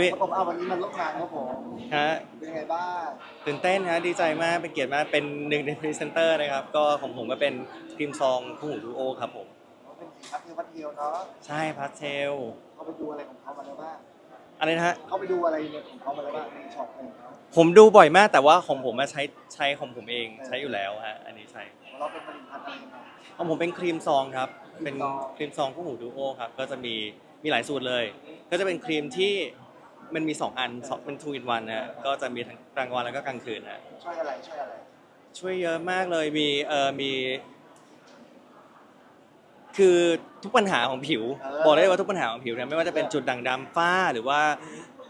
พี่ครับผมเอาวันนี้มาร่วมงานครับผมฮะเป็นยังไงบ้างตื่นเต้นฮะดีใจมากเป็นเกียรติมากเป็นหนึ่งในพรีเซนเตอร์นะครับ ก็ของผมก็เป็นครีมซองคู่หูดูโอครับผมเป็นสีพัดเทลพัดเทลเนาะใช่พาสเทลเขาไปดูอะไรของเขามาแล้วบ้างอะไรนะฮะเขาไปดูอะไรเนี่ยของเขามาแล้วบ้างในช็อปอะไรของเขาผมดูบ่อยมากแต่ว่าของผมอะใช้ใช้ของผมเองใช้อยู่แล้วฮะอันนี้ใช่เราเป็นผลิตภัณฑ์อะไรยังไงของผมเป็นครีมซองครับ เป็นครีมซองครีมซองคู่หูดูโอครับ ก็จะมีมีหลายสูตรเลย ก็จะเป็นครีมที่ มันมีสองอันสองเป็น two in one นะฮะก็จะมีทั้งกลางวันแล้วก็กลางคืนนะช่วยอะไรช่วยอะไรช่วยเยอะมากเลยมีเอ่อมี คือทุกปัญหาของผิว บอกได้เลยว่าทุกปัญหาของผิวเนี่ยไม่ว่าจะเป็นจุดด่างดำฝ้าหรือว่า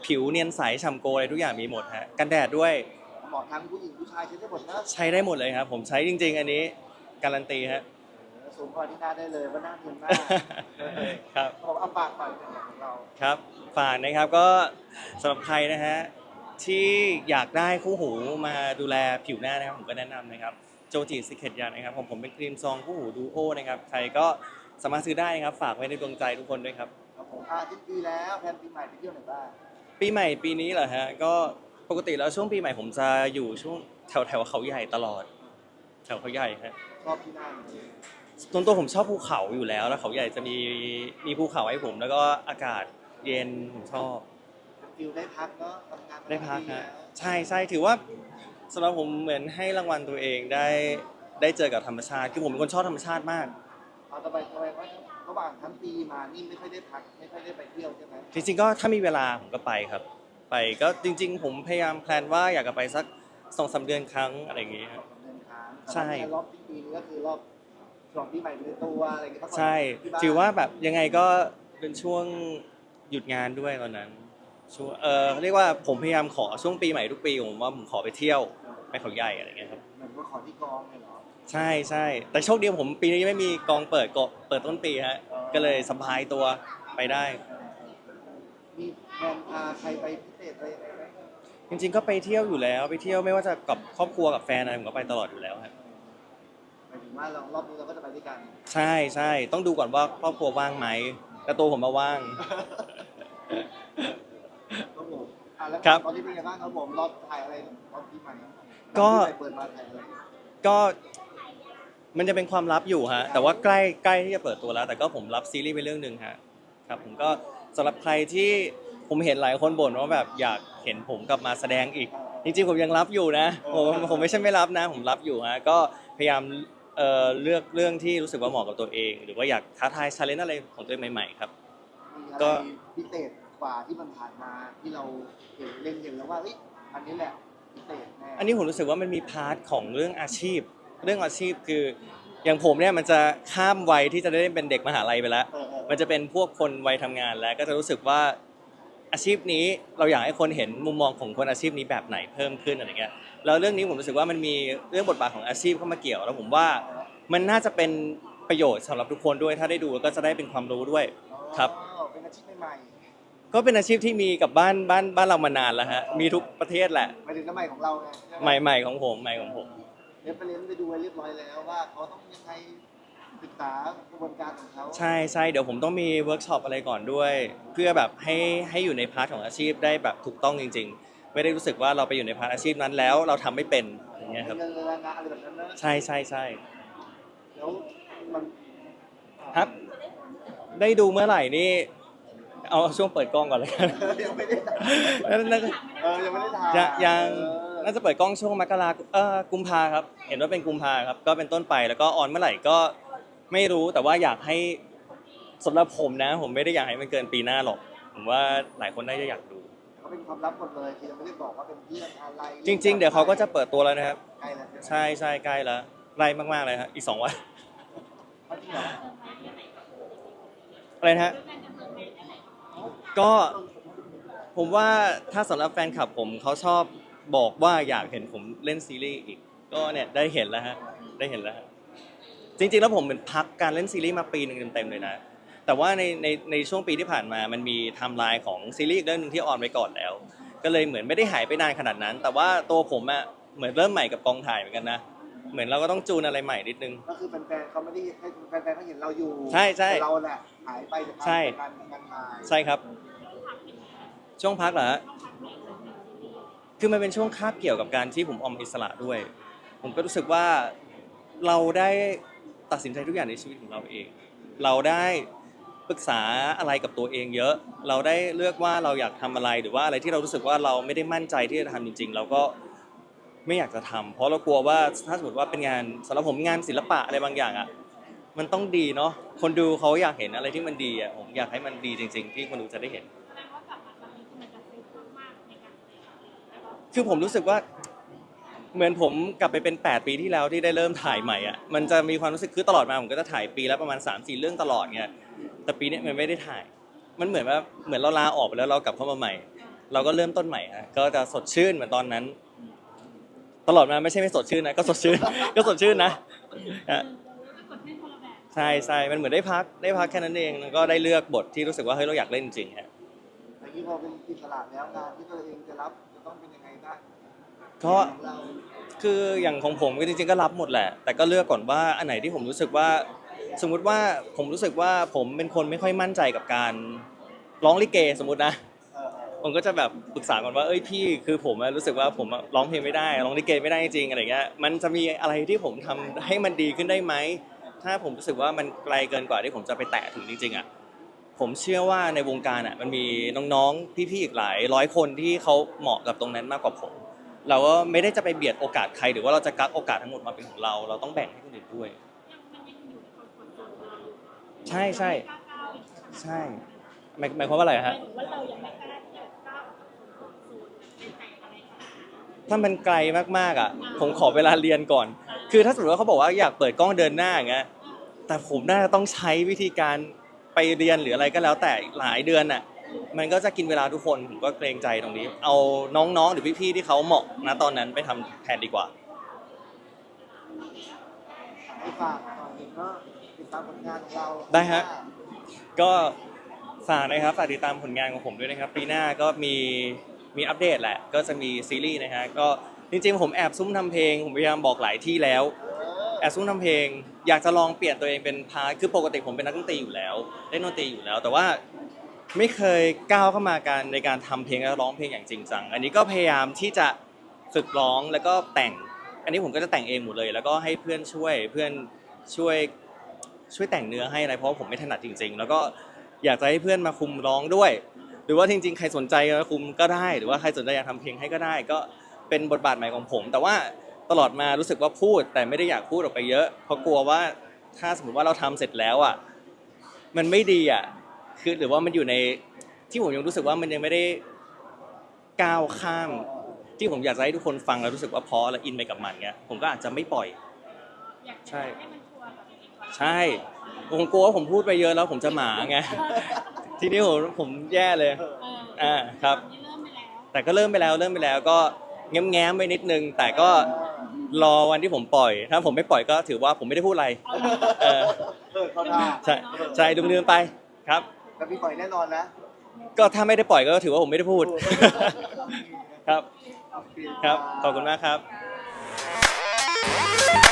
ผิวเนียนใสฉ่ำโกอะไรทุกอย่างมีหมดฮะกันแดดด้วยเหมาะทั้งผู้หญิงผู้ชายใช้ได้หมดนะใช้ได้หมดเลยครับ ผมใช้จริง ๆ อันนี้การันตีฮะสูงกว่าที่หน้าได้เลยว่าหน้าเนียนมากครับผมเอาปากปล่อยเป็นของเราครับ ฝากนะครับก็สำหรับใครนะฮะที่อยากได้คู่หูมาดูแลผิวหน้านะครับผมก็แนะนำนะครับโจจิสิเคตยานะครับผมผมเป็นครีมซองคู่หูดูโอนะครับใครก็สามารถซื้อได้นะครับ ฝากไว้ในดวงใจทุกคนด้วยครับ ครับผมอาทิตย์ปีแล้วแพลนปีใหม่ไปเที่ยวไหนบ้างปีใหม่ปีนี้เหรอฮะก็ปกติแล้วช่วงปีใหม่ผมจะอยู่ช่วงแถวแถวเขาใหญ่ตลอด แถวเขาใหญ่ฮะชอบที่นั่นส่วนตัวผมชอบภูเขาอยู่แล้วแล้วเขาใหญ่จะมีมีภูเขาให้ผม แล้วก็อากาศ เย็นผมชอบฟิลได้พักเนาะทำงานมาได้พักปีฮะแล้วใช่ใช่ถือว่าสำหรับผมเหมือนให้รางวัลตัวเองได้ได้เจอกับธรรมชาติ คือผมเป็นคนชอบธรรมชาติมากเอาทำไมทำไมว่าระหว่างทั้งปีมานี่ไม่ค่อยได้พักไม่ค่อยได้ไปเที่ยวใช่ไหมจริงๆก็ถ้ามีเวลาผมก็ไปครับ ไปก็จริง ๆ ผมพยายามแพลนว่าอยากจะไปสักสองสามเดือนครั้งอะไรอย่างงี้ครับ เดินทางใช่ แต่ว่ารอบปีนี้ก็คือรอบฉลองปีใหม่เป็นตัวอะไรอย่างเงี้ยพักผ่อนใช่ ที่บ้นถือว่าแบบยังไงก็เป็นช่วง หยุดงานด้วยตอนนั้นช่วงเออเขาเรียกว่าผมพยายามขอช่วงปีใหม่ทุกปีผมว่าผมขอไปเที่ยวไปเขาใหญ่อะไรอย่างเงี้ยครับเหมือนว่าขอที่กองเลยเหรอใช่ใช่แต่โชคดีผมปีนี้ไม่มีกองเปิดก็เปิดต้นปีฮะก็เลยสบายตัวไปได้มีแพลนพาใครไปพิเศษอะไรยังไงไหมจริงๆก็ไปเที่ยวอยู่แล้วไปเที่ยวไม่ว่าจะกับครอบครัวกับแฟนอะไรผมก็ไปตลอดอยู่แล้วฮะหมายถึงว่าเรารอบนี้เราก็จะไปด้วยกัน ใช่ใช่ต้องดูก่อนว่าครอบครัวว่างไหม แต่ตัวผมมาว่าง ครับผมอะแล้วครับตอนนี้เป็นไงบ้างครับผมรอบถ่ายอะไรตอนปีใหม่ก็ปีใหม่เปิดมาถ่ายอะไรก็มันจะเป็นความลับอยู่ฮะ แต่ว่าใกล้ใกล้ที่จะเปิดตัวแล้ว แต่ก็ผมรับซีรีส์ไปเรื่องหนึ่งฮะ ครับ ผมก็สำหรับใครที่ผมเห็นหลายคนบ่นว่าแบบอยากเห็นผมกลับมาแสดงอีก จริงๆผมยังรับอยู่นะ ผมผมไม่ใช่ไม่รับนะ ผมรับอยู่ฮะ ก็พยายาม เอ่อเลือกเรื่องที่รู้สึกว่าเหมาะกับตัวเอง หรือว่าอยากท้าทายชาเลนจ์อะไรของตัวเองใหม่ๆครับ มีอะไรก็ พิเศษกว่าที่มันผ่านมาที่เราเห็นเล็งเห็นแล้วว่าเฮ้ยอันนี้แหละพิเศษแน่อันนี้ผมรู้สึกว่ามันมีพาร์ทของเรื่องอาชีพ เรื่องอาชีพคืออย่างผมเนี่ยมันจะข้ามวัยที่จะได้เป็นเด็กมหาลัยไปแล้ว เออเออมันจะเป็นพวกคนวัยทำงานแล้วก็จะรู้สึกว่า อาชีพนี้เราอยากให้คนเห็นมุมมองของคนอาชีพนี้แบบไหนเพิ่มขึ้นอะไรเงี้ยแล้วเรื่องนี้ผมรู้สึกว่ามันมีเรื่องบทบาทของอาชีพเข้ามาเกี่ยว แล้วผมว่ามันน่าจะเป็นประโยชน์สำหรับทุกคนด้วย ถ้าได้ดูก็จะได้เป็นความรู้ด้วยครับ อ๋อเป็นอาชีพใหม่ก็เป็นอาชีพที่มีกับบ้านบ้านบ้านเรามานานแล้วฮะมีทุกประเทศแหละ ๆหมายถึงน้ำใหม่ของเราไงใหม่ๆของผมใหม่ของผม เรฟเฟรนซ์ไปดูไว้เรียบร้อยแล้วว่าเขาต้องยังไง ศึกษากระบวนการของเขาใช่ใช่เดี๋ยวผมต้องมีเวิร์กช็อปอะไรก่อนด้วย เพื่อแบบให้ให้อยู่ในพาร์ทของอาชีพได้แบบถูกต้องจริง ๆ ไม่ได้รู้สึกว่าเราไปอยู่ในพาร์ทอาชีพนั้นแล้ว เราทำไม่เป็นอย่างเงี้ยครับ เงินแรงงานอะไรแบบนั้นนะใช่ใช่ใช่แล้วมันครับ ได้ดูเมื่อไหร่นี่ เอาช่วงเปิดกล้องก่อนเลยกัน ยังไม่ได้ถ่ายน่าจะเออยังไม่ได้ถ่ายยังยังเออน่าจะเปิดกล้องช่วงมกราเออกุมภาครับ เห็นว่าเป็นกุมภาครับ ก็เป็นต้นไปแล้วก็ออนเมื่อไหร่ก็ ไม่รู้แต่ว่าอยากให้สำหรับผมนะ ผมไม่ได้อยากให้มันเกินปีหน้าหรอก ผมว่าหลายคนน่าจะอยากดู เขาเป็นความลับหมดเลยคือยังไม่ได้บอกว่าเป็นเพื่อนอะไรจริง ๆ เดี๋ยวเขาก็จะเปิดตัวแล้วนะครับ ใกล้แล้วไหมใช่ใช่ใกล้แล้วใกล้มากๆเลยครับอีกสองวัน เขาจริงเหรออะไรนะฮะก็ผมว่าถ้าสำหรับแฟนคลับผมเขาชอบบอกว่าอยากเห็นผมเล่นซีรีส์อีก ก็เนี่ยได้เห็นแล้วฮะได้เห็นแล้วฮะ จริงๆ แล้วผมเป็นพักการเล่นซีรีส์มาปีหนึ่งเต็มๆเลยนะ แต่ว่าในในในช่วงปีที่ผ่านมามันมีไทม์ไลน์ของซีรีส์อีกเรื่องหนึงที่ออนไว้ก่อนแล้ว ก็เลยเหมือนไม่ได้หายไปนานขนาดนั้น แต่ว่าตัวผมอะเหมือนเริ่มใหม่กับกองถ่ายเหมือนกันนะ เหมือนเราก็ต้องจูนอะไรใหม่นิดนึง ก็คือแฟนๆเขาไม่ได้ให้แฟนๆเขาเห็นเราอยู่ใช่ใช่แต่เราแหละหายไปจากการใช่การงานถ่ายใช่ครับ ช่วงพักเหรอฮะคือมันเป็นช่วงคาบเกี่ยวกับการที่ผมออมอิสระด้วย ผมก็รู้สึกว่าเราได้ ตัดสินใจทุกอย่างในชีวิตของเราเอง เราได้ปรึกษาอะไรกับตัวเองเยอะ เราได้เลือกว่าเราอยากทำอะไรหรือว่าอะไรที่เรารู้สึกว่าเราไม่ได้มั่นใจที่จะทำจริง ๆ เราก็ไม่อยากจะทำเพราะเรากลัวว่าถ้าสมมติว่าเป็นงานสำหรับผมงานศิลปะอะไรบางอย่างอะมันต้องดีเนาะคนดูเขาอยากเห็นอะไรที่มันดีอะผมอยากให้มันดีจริง ๆ ที่คนดูจะได้เห็นแสดงว่ากลับมาครั้งนี้คือมันจะเซฟมากๆในการแสดงแล้วก็คือผมรู้สึกว่า เหมือนผมกลับไปเป็น 8 ปีที่แล้วที่ได้เริ่มถ่ายใหม่อะมันจะมีความรู้สึกคือตลอดมาผมก็จะถ่ายปีละประมาณ 3-4 เรื่องตลอดเงี้ยแต่ปีนี้มันไม่ได้ถ่าย มันเหมือนว่าเหมือนเราลาออกไปแล้วเรากลับเข้ามาใหม่ เราก็เริ่มต้นใหม่ฮะก็จะสดชื่นเหมือนตอนนั้น ตลอดมาไม่ใช่ไม่สดชื่นนะก็สดชื่น ก็สดชื่นนะใช่ใช่มันเหมือนได้พักได้พักแค่นั้นเองแล้วก็ได้เลือกบทที่รู้สึกว่าเฮ้ยเราอยากเล่นจริงฮะแต่ที่พอเป็นอิสระแล้วงานที่ตัวเองจะรับจะต้องเป็นยังไงบ้าง ก็ของเราคืออย่างของผมก็จริงๆก็รับหมดแหละ แต่ก็เลือกก่อนว่าอันไหนที่ผมรู้สึกว่า สมมุติว่าผมรู้สึกว่าผมเป็นคนไม่ค่อยมั่นใจกับการร้องลิเกสมมตินะผมก็จะแบบปรึกษาก่อนว่าเอ้ยพี่คือผมอะรู้สึกว่าผมอะร้องเพลงไม่ได้ร้องลิเกไม่ได้จริงอะไรเงี้ยมันจะมีอะไรที่ผมทำให้มันดีขึ้นได้ไหมถ้าผมรู้สึกว่ามันไกลเกินกว่าที่ผมจะไปแตะถึงจริงๆอะผมเชื่อว่าในวงการอะมันมีน้องๆพี่ๆอีกหลายร้อยคนที่เขาเหมาะกับตรงนั้นมากกว่าผม เราก็ไม่ได้จะไปเบียดโอกาสใคร หรือว่าเราจะกักโอกาสทั้งหมดมาเป็นของเรา เราต้องแบ่งให้คนอื่นด้วย ใช่ใช่ใช่หมายหมายความว่าอะไรฮะยถึงว่าเรายังไม่กล้าที่จะก้าวออกจากคอมฟอร์ตโซนเป็นใจอะไรขนาดนั้นถ้ามันไกลมากๆอะ ผมขอเวลาเรียนก่อน คือถ้าสมมติว่าเขาบอกว่าอยากเปิดกล้องเดินหน้าอย่างเงี้ยแต่ผมน่าจะต้องใช้วิธีการไปเรียนหรืออะไรก็แล้วแต่หลายเดือนอะ มันก็จะกินเวลาทุกคนผมก็เกรงใจตรงนี้ เอาน้องๆ หรือพี่ๆที่เขาเหมาะนะตอนนั้นไปทำแทนดีกว่าให้ฝากหน่อยก็ติดตามผลงานของเราได้ฮะ ก็ฝากนะครับฝากติดตามผลงานของผมด้วยนะครับ ปีหน้าก็มีมีอัปเดตแหละ ก็จะมีซีรีส์นะฮะก็จริงๆ ผมแอบซุ่มทำเพลง ผมพยายามบอกหลายที่แล้วเออแอบซุ่มทำเพลง อยากจะลองเปลี่ยนตัวเองเป็นพาร์ทคือปกติผมเป็นนักดนตรีอยู่แล้วเล่นดนตรีอยู่แล้ว แต่ว่า ไม่เคยก้าวเข้ามาการในการทำเพลงและร้องเพลงอย่างจริงจัง อันนี้ก็พยายามที่จะฝึกร้องแล้วก็แต่ง อันนี้ผมก็จะแต่งเองหมดเลย แล้วก็ให้เพื่อนช่วยเพื่อนช่วยช่วยแต่งเนื้อให้อะไรเพราะว่าผมไม่ถนัดจริง ๆ แล้วก็อยากจะให้เพื่อนมาคุมร้องด้วย หรือว่าจริง ๆ ใครสนใจมาคุมก็ได้ หรือว่าใครสนใจอยากทำเพลงให้ก็ได้ ก็เป็นบทบาทใหม่ของผม แต่ว่าตลอดมารู้สึกว่าพูด แต่ไม่ได้อยากพูดออกไปเยอะ เพราะกลัวว่าถ้าสมมติว่าเราทำเสร็จแล้วอะมันไม่ดีอะ คือหรือว่ามันอยู่ในที่ผมยังรู้สึกว่ามันยังไม่ได้ก้าวข้าม ที่ผมอยากจะให้ทุกคนฟังแล้วรู้สึกว่าเพอและอินไปกับมันเงี้ยผมก็อาจจะไม่ปล่อยอยากใช่ให้มันชัวร์กับตัวเองก่อนใช่ผมกลัวว่าผมพูดไปเยอะแล้วผมจะหมาไงทีนี้ผมผมแย่เลยเอออ่าครับตอนนี้เริ่มไปแล้วแต่ก็เริ่มไปแล้วเริ่มไปแล้วก็แง้มแง้มๆไปนิดนึง แต่ก็รอวันที่ผมปล่อย ถ้าผมไม่ปล่อยก็ถือว่าผมไม่ได้พูดอะไร เอาละเออเออเขาได้ใช่ใช่ดูมือไปครับ แต่พี่ปล่อยแน่นอนนะก็ถ้าไม่ได้ปล่อยก็ถือว่าผมไม่ได้พูด ครับโอเคครับ ขอบคุณมากครับค